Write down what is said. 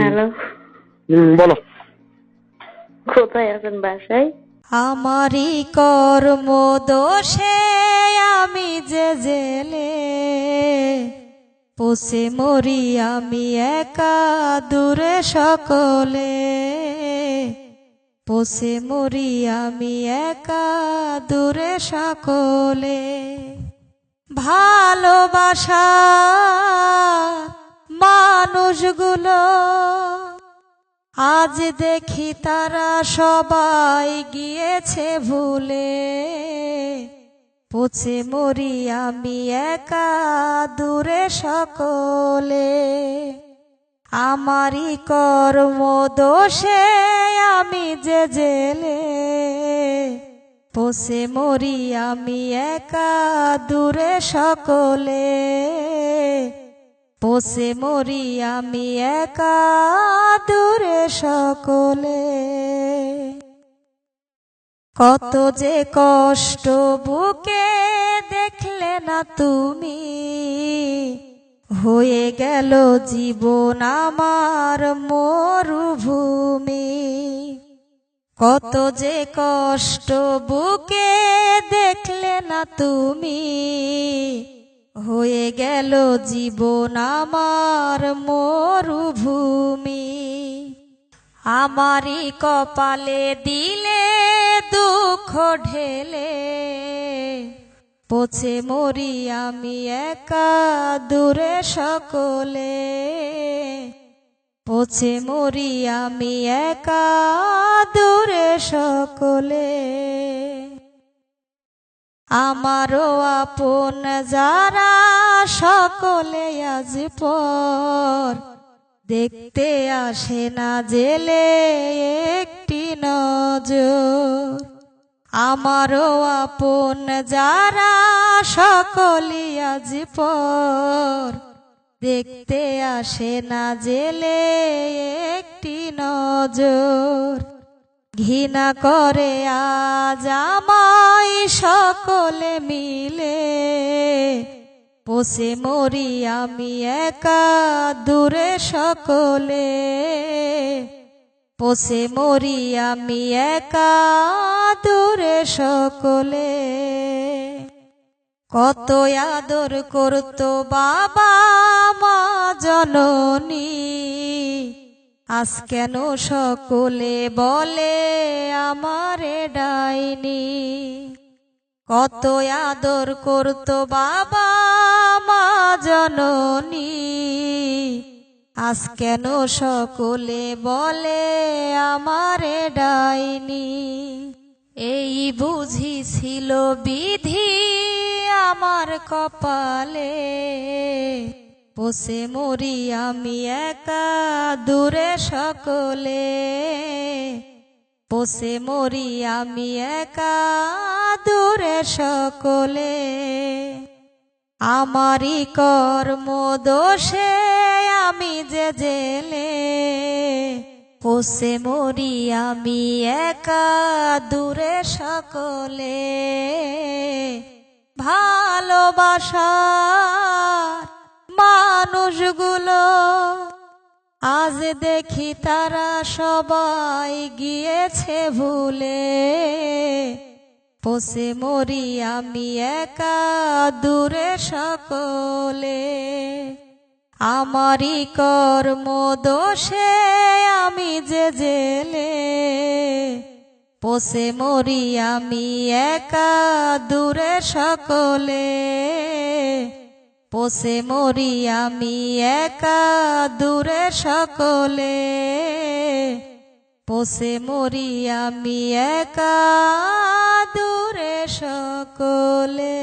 Hello. হুম বলো। কোথায় আছেন বাসায়? আমারই কর্ম দোষে আমি যে জেলে। পোষে মরি আমি একা দূরে সকলে। পোষে মরি আমি একা দূরে সকলে। ভালোবাসা মানুষগুলো। আজ দেখি তারা সবাই গিয়েছে ভুলে। পচে মরি আমি একা দূরে সকলে। আমারই কর্ম দোষে আমি যে জেলে। পচে মরি আমি একা দূরে সকলে। পোষে মরি আমি একা দূরে সকলে। কত যে কষ্ট বুকে দেখলে না তুমি। হয়ে গেল জীবন আমার মরুভূমি। কত যে কষ্ট বুকে দেখলে না তুমি। হয়ে গেল জীবন আমার মরুভূমি। আমারই কপালে দিলে দুঃখ ঢেলে। পছে মরি আমি একা দূরে সকলে। পছে মরি আমি একা দূরে সকলে। আমারও আপন যারা সকলে আজ পর দেখতে আসে না জেলে একটি নজর। আমারও আপন যারা সকলে আজ পর দেখতে আসে না জেলে একটি নজর। ঘৃণা করে আজ আমায় সকলে মিলে। পোষে মরি আমি একা দূরে সকলে। পোষে মরি আমি একা দূরে সকলে। কত আদর করতো বাবা মা জননী। আজ কেন সকলে বলে আমারে ডাইনি? কত আদর করতো বাবা মা জননী। আজ কেন সকলে বলে আমারে ডাইনি? এই বুঝি ছিল বিধি আমার কপালে। পোষে মরি আমি একা দূরে সকলে। পোষে মরি আমি একা দূরে সকলে। আমারই কর্ম দোষে আমি যে জেলে। পোষে মরি আমি একা দূরে সকলে। ভালোবাসার মানুষগুলো আজ দেখি তারা সবাই গিয়েছে ভুলে। পোষে মরি আমি একা দূরে সকলে। আমারই কর্ম দোষে আমি যে জেলে। পোষে মরি আমি একা দূরে সকলে। পোষে মরি আমি একা দূরে সকলে। পোষে মরি আমি একা দূরে সকলে।